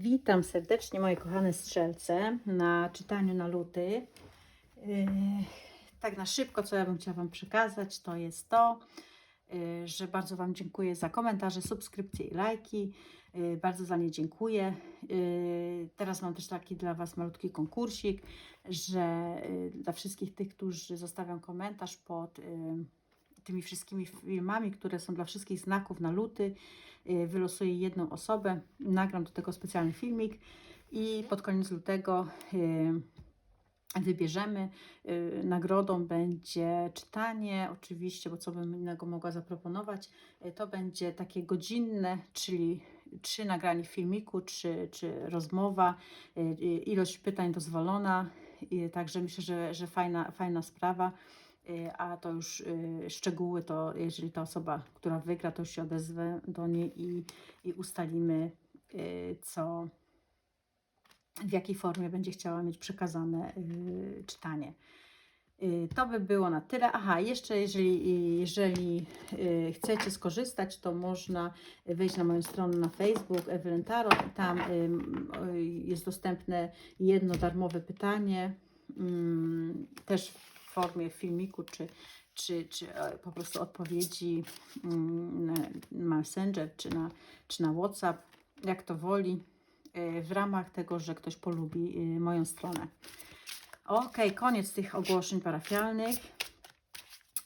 Witam serdecznie moje kochane strzelce na czytaniu na luty. Yy, Tak na szybko, co ja bym chciała Wam przekazać, to jest to, yy, że bardzo Wam dziękuję za komentarze, subskrypcje i lajki. Yy, Bardzo za nie dziękuję. Teraz mam też taki dla Was malutki konkursik, że dla wszystkich tych, którzy zostawią komentarz pod tymi wszystkimi filmami, które są dla wszystkich znaków na luty, yy, wylosuję jedną osobę, nagram do tego specjalny filmik i pod koniec lutego yy, wybierzemy. Yy, Nagrodą będzie czytanie, oczywiście, bo co bym innego mogła zaproponować, to będzie takie godzinne, czyli trzy nagranie filmiku, czy, czy rozmowa, ilość pytań dozwolona, także myślę, że, że fajna, fajna sprawa. Yy, A to już yy, szczegóły, to jeżeli ta osoba, która wygra, to się odezwę do niej i, i ustalimy, yy, co, w jakiej formie będzie chciała mieć przekazane czytanie. To by było na tyle. Aha, jeszcze jeżeli, jeżeli chcecie skorzystać, to można wejść na moją stronę na Facebook Ewelyn Tarot tam y, jest dostępne jedno darmowe pytanie, ym, też formie filmiku czy, czy, czy e, po prostu odpowiedzi ym, na Messenger czy na, czy na WhatsApp, jak to woli y, w ramach tego, że ktoś polubi y, moją stronę. Ok, koniec tych ogłoszeń parafialnych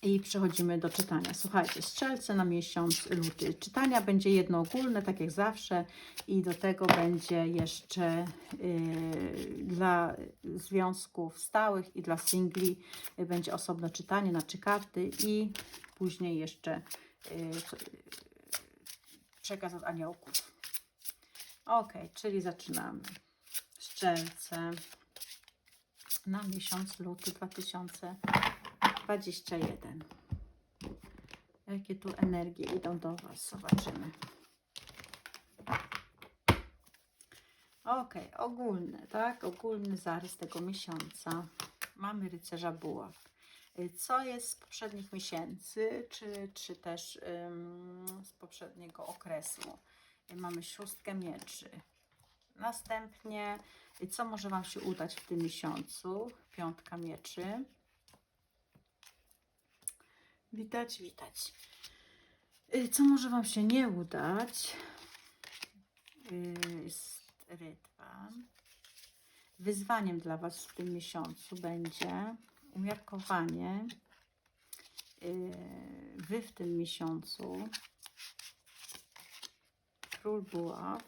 i przechodzimy do czytania. Słuchajcie, strzelce na miesiąc luty. Czytania będzie jedno ogólne, tak jak zawsze, i do tego będzie jeszcze y, dla związków stałych i dla singli y, będzie osobno czytanie na trzy karty i później jeszcze y, co- przekaz od aniołków. Ok, czyli zaczynamy. Strzelce na miesiąc luty 2021. Jakie tu energie idą do Was? Zobaczymy. Ok, ogólny, tak? Ogólny zarys tego miesiąca. Mamy rycerza buław. Y, Co jest z poprzednich miesięcy, czy, czy też ym, z poprzedniego okresu? Y, Mamy szóstkę mieczy. Następnie, y, co może Wam się udać w tym miesiącu? Piątka mieczy. Witać, witać. Y, Co może Wam się nie udać? Y, Jest. Wyzwaniem dla Was w tym miesiącu będzie umiarkowanie. Y, Wy w tym miesiącu. Król buław.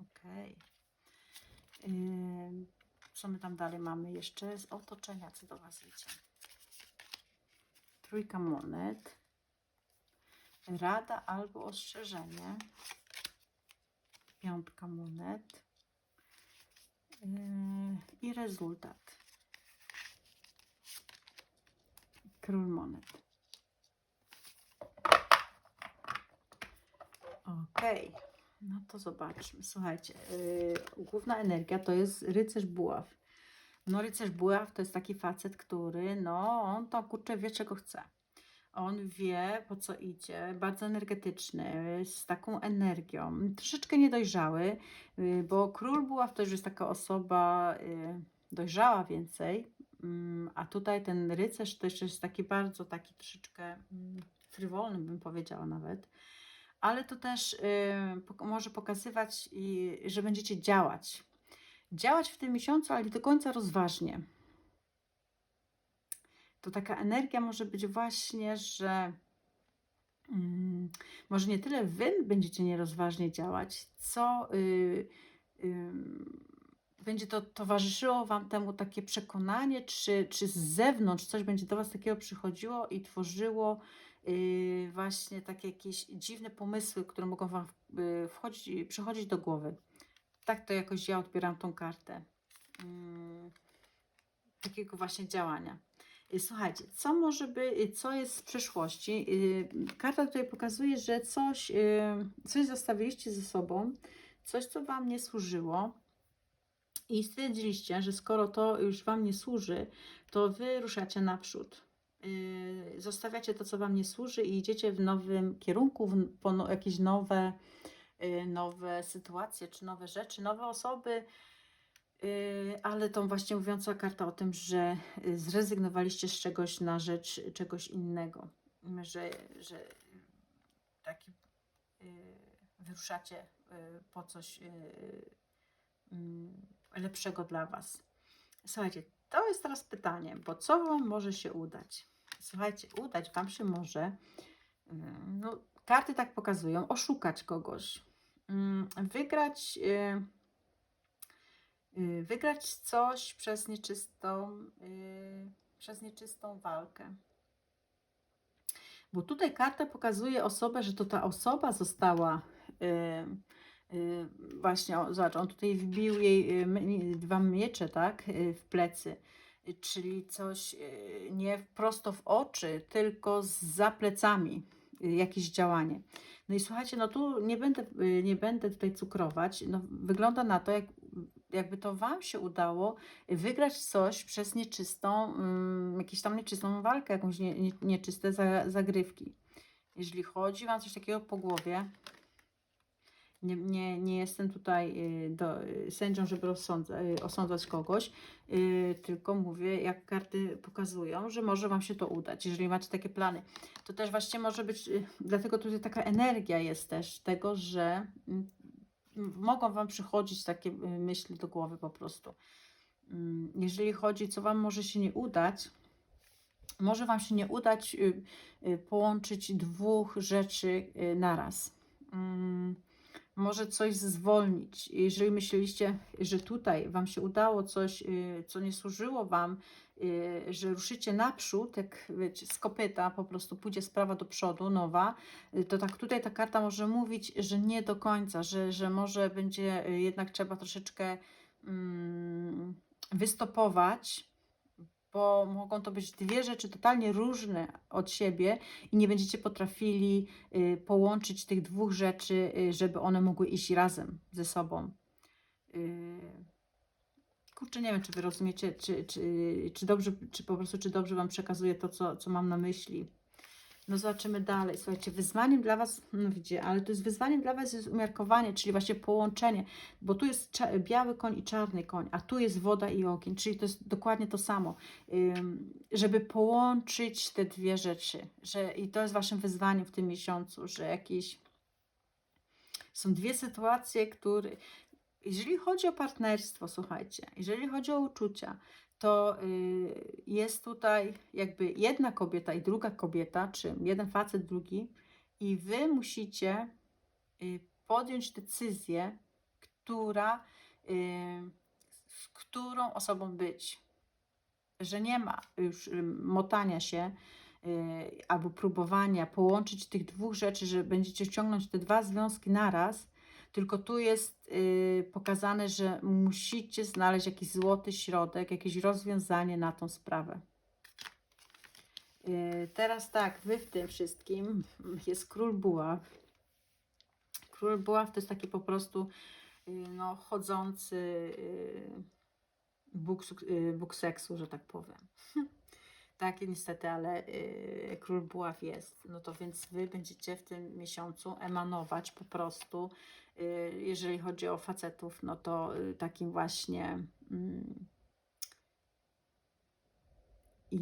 Okej. Ym, Co my tam dalej mamy jeszcze z otoczenia, co do Was idzie? Trójka monet. Rada albo ostrzeżenie. Piątka monet. Yy, I rezultat. Król monet. Okej. No to zobaczmy. Słuchajcie, yy, główna energia to jest rycerz buław. No rycerz buław to jest taki facet, który, no on to kurczę wie czego chce. On wie po co idzie, bardzo energetyczny, z taką energią, troszeczkę niedojrzały, yy, bo król buław to już jest taka osoba yy, dojrzała więcej, mm, a tutaj ten rycerz to jeszcze jest taki bardzo, taki troszeczkę mm, frywolny bym powiedziała nawet ale to też y, może pokazywać, że będziecie działać. Działać w tym miesiącu, ale do końca rozważnie. To taka energia może być właśnie, że mm, może nie tyle wy będziecie nierozważnie działać, co y, ym, będzie to towarzyszyło Wam temu takie przekonanie, czy, czy z zewnątrz coś będzie do Was takiego przychodziło i tworzyło yy, właśnie takie jakieś dziwne pomysły, które mogą Wam yy, wchodzić, przychodzić do głowy. Tak to jakoś ja odbieram tą kartę. Yy, takiego właśnie działania. Yy, Słuchajcie, co może być, yy, co jest w przyszłości? Yy, Karta tutaj pokazuje, że coś, coś zostawiliście ze sobą, coś, co Wam nie służyło, i stwierdziliście, że skoro to już Wam nie służy, to Wy ruszacie naprzód. Zostawiacie to, co Wam nie służy i idziecie w nowym kierunku, w, no, jakieś nowe, y, nowe sytuacje, czy nowe rzeczy, nowe osoby, y, ale tą właśnie mówiąca karta o tym, że y, zrezygnowaliście z czegoś na rzecz czegoś innego, że, że taki y, wyruszacie y, po coś y, mm, lepszego dla Was. Słuchajcie, to jest teraz pytanie, bo co Wam może się udać? Słuchajcie, udać Wam się może, mm, no, karty tak pokazują, oszukać kogoś, wygrać, y, y, wygrać coś przez nieczystą, y, przez nieczystą walkę. Bo tutaj karta pokazuje osobę, że to ta osoba została właśnie, zobacz, on tutaj wbił jej dwa miecze, tak, w plecy, czyli coś nie prosto w oczy, tylko za plecami, jakieś działanie. No i słuchajcie, no tu nie będę, y, nie będę tutaj cukrować, no wygląda na to, jak, jakby to Wam się udało wygrać coś przez nieczystą, ym, jakąś tam nieczystą walkę, jakąś nie, nie, nieczyste za, zagrywki. Jeżeli chodzi Wam coś takiego po głowie, nie, nie, nie jestem tutaj y, do, y, sędzią, żeby y, osądzać kogoś, tylko mówię, jak karty pokazują, że może Wam się to udać, jeżeli macie takie plany. To też właśnie może być, dlatego tutaj taka energia jest też tego, że mm, mogą Wam przychodzić takie myśli do głowy po prostu. Mm, Jeżeli chodzi, co Wam może się nie udać, może Wam się nie udać połączyć dwóch rzeczy naraz. Może coś zwolnić. Jeżeli myśleliście, że tutaj Wam się udało coś, y, co nie służyło Wam, y, że ruszycie naprzód, jak wiecie, z kopyta po prostu pójdzie sprawa do przodu, nowa, y, to tak tutaj ta karta może mówić, że nie do końca, że, że może będzie jednak trzeba troszeczkę mm, wystopować, bo mogą to być dwie rzeczy totalnie różne od siebie i nie będziecie potrafili y, połączyć tych dwóch rzeczy, y, żeby one mogły iść razem ze sobą. Y, kurczę, nie wiem, czy wy rozumiecie, czy, czy, czy dobrze, czy po prostu, czy dobrze wam przekazuję to, co, co mam na myśli. No zobaczymy dalej. Słuchajcie, wyzwaniem dla Was, no widzicie, ale to jest wyzwaniem dla Was jest umiarkowanie, czyli właśnie połączenie, bo tu jest biały koń i czarny koń, a tu jest woda i ogień, czyli to jest dokładnie to samo. Ym, żeby połączyć te dwie rzeczy, że i to jest Waszym wyzwaniem w tym miesiącu, że jakieś są dwie sytuacje, które jeżeli chodzi o partnerstwo, słuchajcie, jeżeli chodzi o uczucia, to y, jest tutaj jakby jedna kobieta i druga kobieta, czy jeden facet, drugi, i wy musicie y, podjąć decyzję, która, y, z którą osobą być. Że nie ma już motania się albo próbowania połączyć tych dwóch rzeczy, że będziecie ciągnąć te dwa związki naraz, tylko tu jest y, pokazane, że musicie znaleźć jakiś złoty środek, jakieś rozwiązanie na tą sprawę. Y, teraz tak, wy w tym wszystkim jest król buław. Król buław to jest taki po prostu y, no, chodzący Bóg, Bóg seksu, że tak powiem. Tak, niestety, ale y, król buław jest. No to więc wy będziecie w tym miesiącu emanować po prostu, y, jeżeli chodzi o facetów, no to y, takim właśnie mm, i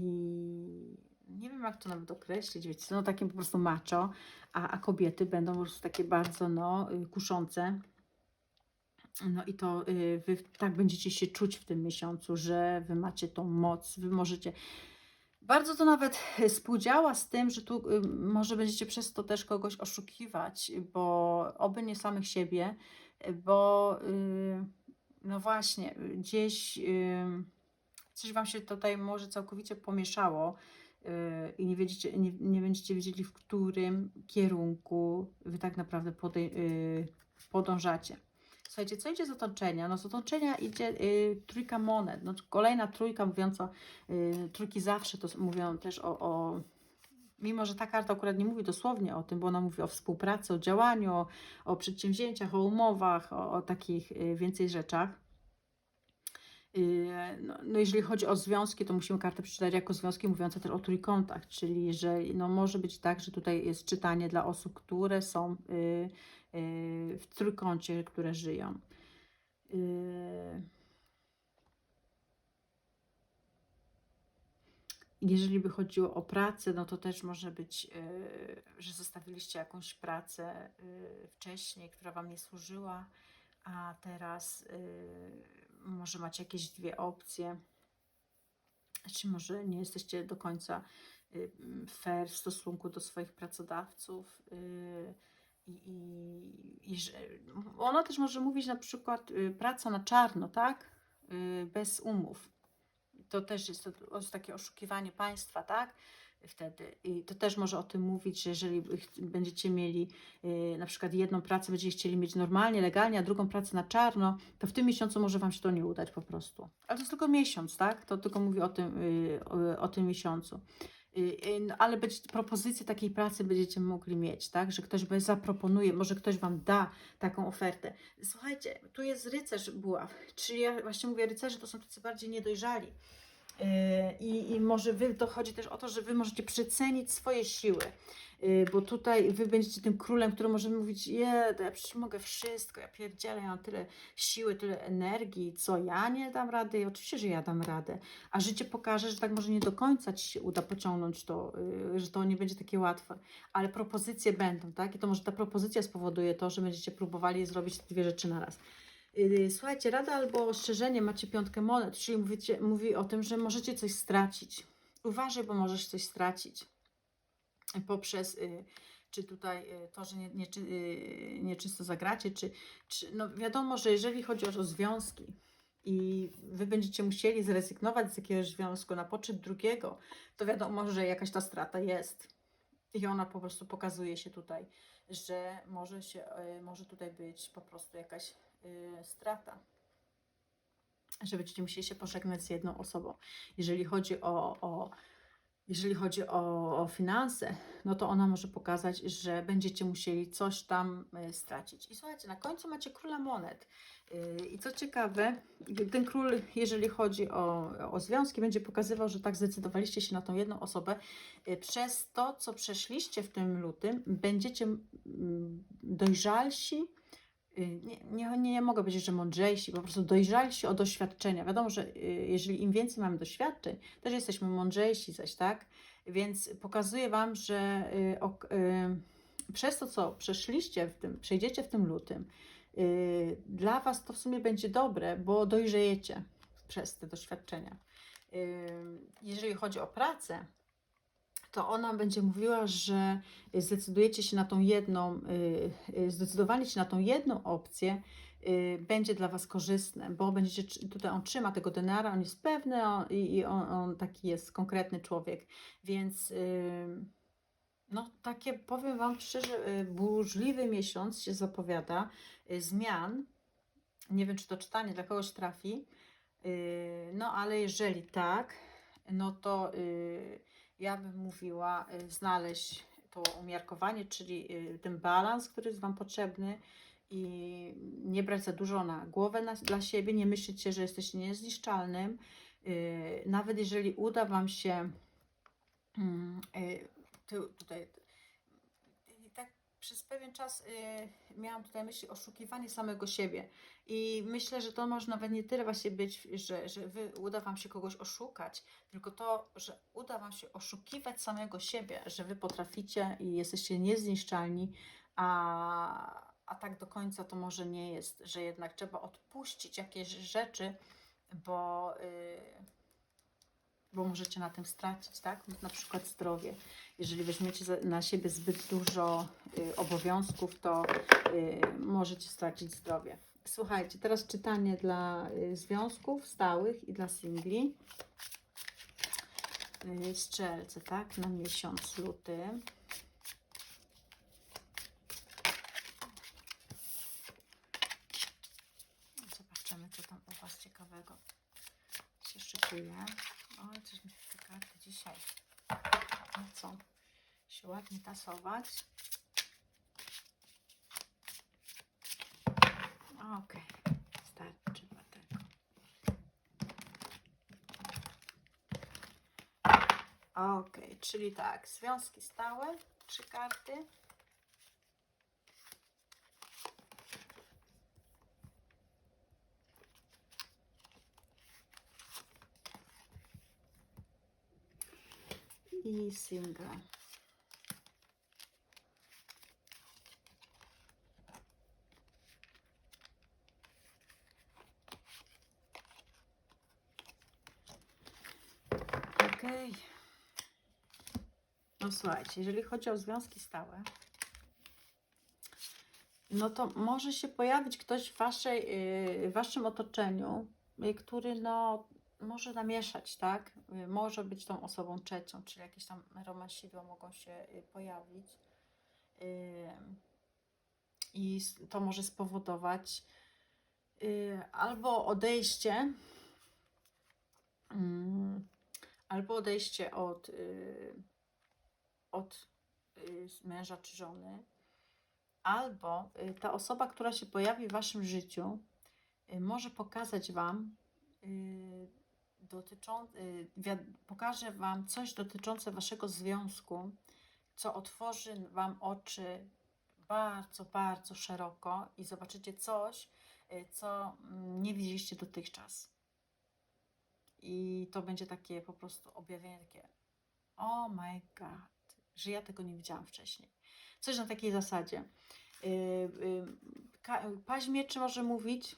nie wiem jak to nawet określić, wiecie, no takim po prostu macho, a, a kobiety będą po prostu takie bardzo no y, kuszące. No i to wy tak będziecie się czuć w tym miesiącu, że wy macie tą moc, wy możecie bardzo to nawet współdziała z tym, że tu y, może będziecie przez to też kogoś oszukiwać, bo oby nie samych siebie, y, bo y, no właśnie, y, gdzieś coś Wam się tutaj może całkowicie pomieszało i nie, wiedzicie, nie, nie będziecie wiedzieli, w którym kierunku Wy tak naprawdę podej- podążacie. Słuchajcie, co idzie z otoczenia? No z otoczenia idzie y, trójka monet. No, kolejna trójka mówiąca, y, trójki zawsze to mówią też o, o, mimo że ta karta akurat nie mówi dosłownie o tym, bo ona mówi o współpracy, o działaniu, o, o przedsięwzięciach, o umowach, o, o takich y, więcej rzeczach. Y, No, no jeżeli chodzi o związki, to musimy kartę przeczytać jako związki mówiące też o trójkątach, czyli że no może być tak, że tutaj jest czytanie dla osób, które są y, w trójkącie, które żyją. Y, Jeżeli by chodziło o pracę, no to też może być, y, że zostawiliście jakąś pracę y, wcześniej, która Wam nie służyła, a teraz y, może macie jakieś dwie opcje, czy może nie jesteście do końca y, fair w stosunku do swoich pracodawców. I, i, ona też może mówić na przykład y, praca na czarno, tak? Y, Bez umów. To też jest, to, takie oszukiwanie państwa, tak? Wtedy. I to też może o tym mówić, że jeżeli będziecie mieli y, na przykład jedną pracę, będziecie chcieli mieć normalnie, legalnie, a drugą pracę na czarno, to w tym miesiącu może Wam się to nie udać po prostu. Ale to jest tylko miesiąc, tak? To tylko mówi o tym, o, o tym miesiącu. Y, y, no, ale będzie, propozycję takiej pracy będziecie mogli mieć, tak? Że ktoś zaproponuje, może ktoś Wam da taką ofertę. Słuchajcie, tu jest rycerz buław, czyli ja właśnie mówię, rycerze to są tacy bardziej niedojrzali. Yy, I, I może wy, to chodzi też o to, że wy możecie przecenić swoje siły, Yy, bo tutaj wy będziecie tym królem, który może mówić, je, ja przecież mogę wszystko, ja pierdzielę, ja mam tyle siły, tyle energii, co ja nie dam rady? I oczywiście, że ja dam radę, a życie pokaże, że tak może nie do końca ci się uda pociągnąć to, yy, że to nie będzie takie łatwe, ale propozycje będą, tak? I to może ta propozycja spowoduje to, że będziecie próbowali zrobić te dwie rzeczy na raz. Yy, Słuchajcie, rada albo ostrzeżenie, macie piątkę monet, czyli mówicie, mówi o tym, że możecie coś stracić. Uważaj, bo możesz coś stracić poprzez y, czy tutaj y, to, że nie, nie, czy- y, nieczysto zagracie, czy, czy no wiadomo, że jeżeli chodzi o, związki i wy będziecie musieli zrezygnować z jakiegoś związku na poczet drugiego, to wiadomo, że jakaś ta strata jest. I ona po prostu pokazuje się tutaj, że może, się, y, może tutaj być po prostu jakaś y, strata. Że będziecie musieli się pożegnać z jedną osobą. Jeżeli chodzi o, o, jeżeli chodzi o, o finanse, no to ona może pokazać, że będziecie musieli coś tam y, stracić. I słuchajcie, na końcu macie króla monet. Y, I co ciekawe, ten król, jeżeli chodzi o, o związki, będzie pokazywał, że tak zdecydowaliście się na tą jedną osobę. Y, Przez to, co przeszliście w tym lutym, będziecie mm, dojrzalsi. Y, Nie, nie, nie mogę powiedzieć, że mądrzejsi, po prostu dojrzalsi o doświadczenia. Wiadomo, że y, jeżeli im więcej mamy doświadczeń, też jesteśmy mądrzejsi zaś, tak? Więc pokazuję Wam, że y, przez to, co przeszliście w tym, przejdziecie w tym lutym, dla Was to w sumie będzie dobre, bo dojrzejecie przez te doświadczenia. Jeżeli chodzi o pracę, to ona będzie mówiła, że zdecydujecie się na tą jedną, y, y, zdecydowali się na tą jedną opcję, y, będzie dla Was korzystne, bo będziecie, tutaj on trzyma tego denara, on jest pewny on, i on, on taki jest konkretny człowiek, więc no takie powiem Wam szczerze, burzliwy miesiąc się zapowiada, zmian, nie wiem czy to czytanie dla kogoś trafi, no ale jeżeli tak, no to y, ja bym mówiła y, znaleźć to umiarkowanie, czyli y, ten balans, który jest Wam potrzebny i nie brać za dużo na głowę na, dla siebie, nie myśleć, że jesteście niezniszczalnym. Y, Nawet jeżeli uda Wam się mm, tu, tutaj przez pewien czas y, miałam tutaj myśli oszukiwanie samego siebie. I myślę, że to może nawet nie tyle właśnie być, że, że wy uda Wam się kogoś oszukać, tylko to, że uda Wam się oszukiwać samego siebie, że Wy potraficie i jesteście niezniszczalni, a, a tak do końca to może nie jest, że jednak trzeba odpuścić jakieś rzeczy, bo, y, bo możecie na tym stracić, tak? Na przykład zdrowie. Jeżeli weźmiecie na siebie zbyt dużo y, obowiązków, to y, możecie stracić zdrowie. Słuchajcie, teraz czytanie dla y, związków stałych i dla singli. Y, Strzelce, tak? Na miesiąc luty. Zobaczymy, co tam u Was ciekawego się szykuje. się ładnie tasować. Ok, starczy tego. Ok, czyli tak, związki stałe, trzy karty. i single. Słuchajcie, jeżeli chodzi o związki stałe, no to może się pojawić ktoś w, waszej, yy, w waszym otoczeniu, yy, który no, może namieszać, tak? Yy, Może być tą osobą trzecią, czyli jakieś tam romansidła mogą się pojawić. I to może spowodować albo odejście, mm, albo odejście od, od yy, męża czy żony, albo y, ta osoba, która się pojawi w waszym życiu, y, może pokazać wam y, dotyczą, y, wiad- pokaże wam coś dotyczące waszego związku, co otworzy wam oczy bardzo, bardzo szeroko i zobaczycie coś, y, co mm, nie widzieliście dotychczas. I to będzie takie po prostu objawienie takie oh my god, że ja tego nie widziałam wcześniej. Coś na takiej zasadzie. Yy, yy, Ka- Paź mieczy może mówić,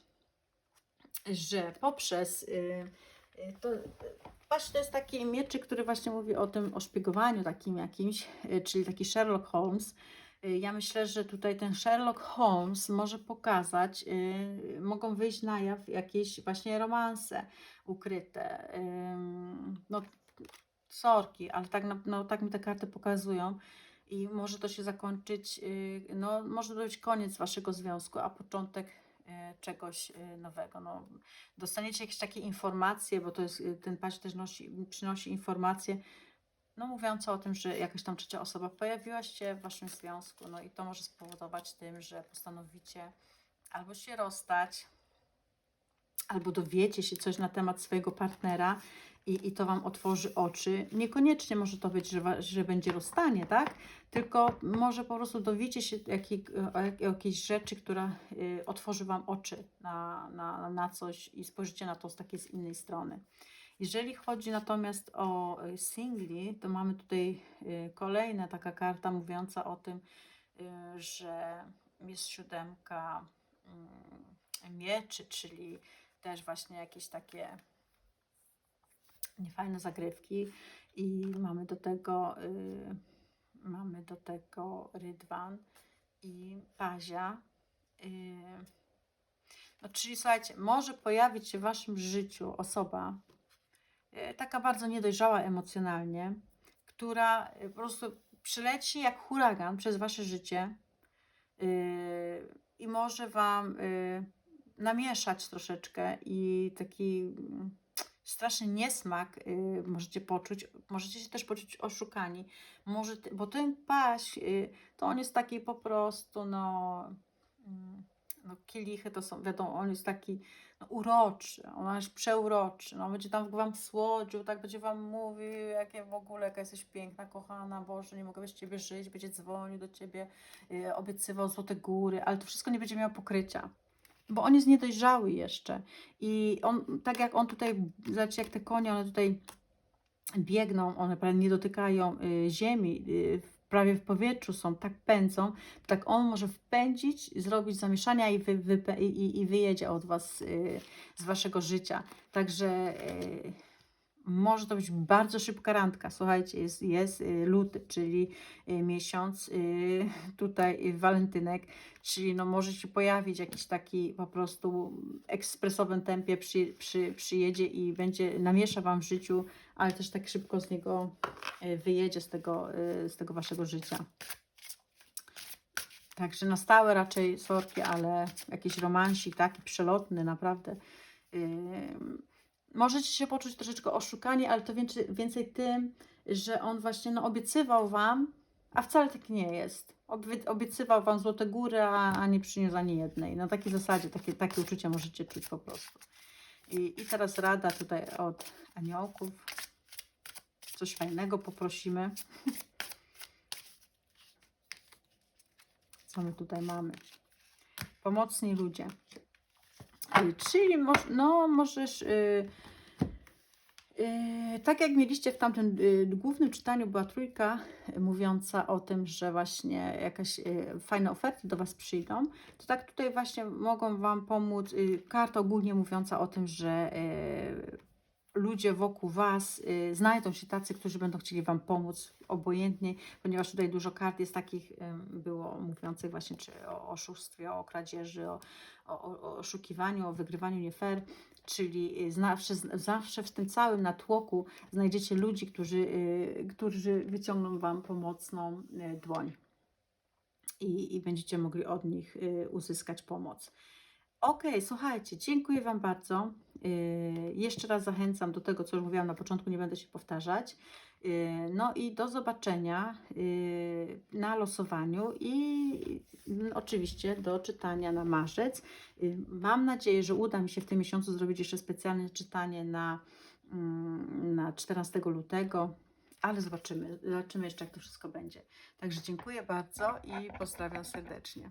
że poprzez yy, to, to jest taki mieczyk, który właśnie mówi o tym, o szpiegowaniu takim jakimś, czyli taki Sherlock Holmes. Ja myślę, że tutaj ten Sherlock Holmes może pokazać, mogą wyjść na jaw jakieś właśnie romanse ukryte. No, sorki, ale tak, no, tak mi te karty pokazują i może to się zakończyć, yy, no może to być koniec waszego związku, a początek yy, czegoś yy, nowego. No, dostaniecie jakieś takie informacje, bo to jest, ten paść też nosi, przynosi informacje, no mówiące o tym, że jakaś tam trzecia osoba pojawiła się w waszym związku, no i to może spowodować tym, że postanowicie albo się rozstać, albo dowiecie się coś na temat swojego partnera i, i to Wam otworzy oczy. Niekoniecznie może to być, że, że będzie rozstanie, tak? Tylko może po prostu dowiecie się jakiej, o jak- o jakiejś rzeczy, która y, otworzy Wam oczy na, na, na coś i spojrzycie na to z takiej z innej strony. Jeżeli chodzi natomiast o y, singli, to mamy tutaj y, kolejna taka karta mówiąca o tym, y, że jest siódemka mm, mieczy, czyli też właśnie jakieś takie niefajne zagrywki i mamy do tego y, mamy do tego rydwan i pazia. Y, no, czyli słuchajcie, może pojawić się w waszym życiu osoba y, taka bardzo niedojrzała emocjonalnie, która y, po prostu przyleci jak huragan przez wasze życie y, i może wam y, namieszać troszeczkę i taki mm, straszny niesmak y, możecie poczuć. Możecie się też poczuć oszukani. Może, bo ten paś, y, to on jest taki po prostu, no, mm, no kielichy to są, wiadomo, on jest taki no, uroczy, on jest przeuroczy, no, będzie tam wam słodził, tak będzie wam mówił, jakie w ogóle, jaka jesteś piękna, kochana, Boże, nie mogę bez Ciebie żyć, będzie dzwonił do Ciebie, y, obiecywał złote góry, ale to wszystko nie będzie miało pokrycia bo on jest niedojrzały jeszcze. I on, tak jak on tutaj, zobaczcie, jak te konie, one tutaj biegną, one prawie nie dotykają y, ziemi, y, prawie w powietrzu są, tak pędzą, tak on może wpędzić, zrobić zamieszania i, wy, i, i- i wyjedzie od Was y, z Waszego życia. Także y, może to być bardzo szybka randka. Słuchajcie, jest, jest luty, czyli y, miesiąc y, tutaj y, walentynek, czyli no może się pojawić jakiś taki po prostu ekspresowym tempie przy, przy, przyjedzie i będzie namiesza Wam w życiu, ale też tak szybko z niego wyjedzie z tego, z tego Waszego życia. Także na stałe raczej sorki, ale jakiś romansik taki przelotny, naprawdę. Ym, możecie się poczuć troszeczkę oszukani, ale to więcej, więcej tym, że on właśnie no, obiecywał wam, a wcale tak nie jest. Obie, obiecywał wam złote góry, a, a nie przyniósł ani jednej. Na takiej zasadzie takie, takie uczucia możecie czuć po prostu. I, I teraz rada tutaj od aniołków. Coś fajnego poprosimy. Co my tutaj mamy? Pomocni ludzie. Y, Czyli moż, no, możesz y, Yy, Tak jak mieliście w tamtym yy, głównym czytaniu, była trójka yy, mówiąca o tym, że właśnie jakaś yy, fajne oferty do Was przyjdą, to tak tutaj właśnie mogą Wam pomóc yy, karta ogólnie mówiąca o tym, że yy, ludzie wokół Was yy, znajdą się tacy, którzy będą chcieli Wam pomóc obojętnie, ponieważ tutaj dużo kart jest takich, ym, było mówiących właśnie czy o oszustwie, o kradzieży, o, o, o oszukiwaniu, o wygrywaniu nie fair, czyli y, zawsze, zawsze w tym całym natłoku znajdziecie ludzi, którzy, y, którzy wyciągną Wam pomocną y, dłoń i, i będziecie mogli od nich y, uzyskać pomoc. Okej, słuchajcie, dziękuję Wam bardzo. Y, Jeszcze raz zachęcam do tego, co już mówiłam na początku, nie będę się powtarzać. Y, No i do zobaczenia y, na losowaniu i mm, oczywiście do czytania na marzec. Mam nadzieję, że uda mi się w tym miesiącu zrobić jeszcze specjalne czytanie na, mm, na 14 lutego, ale zobaczymy, zobaczymy jeszcze, jak to wszystko będzie. Także dziękuję bardzo i pozdrawiam serdecznie.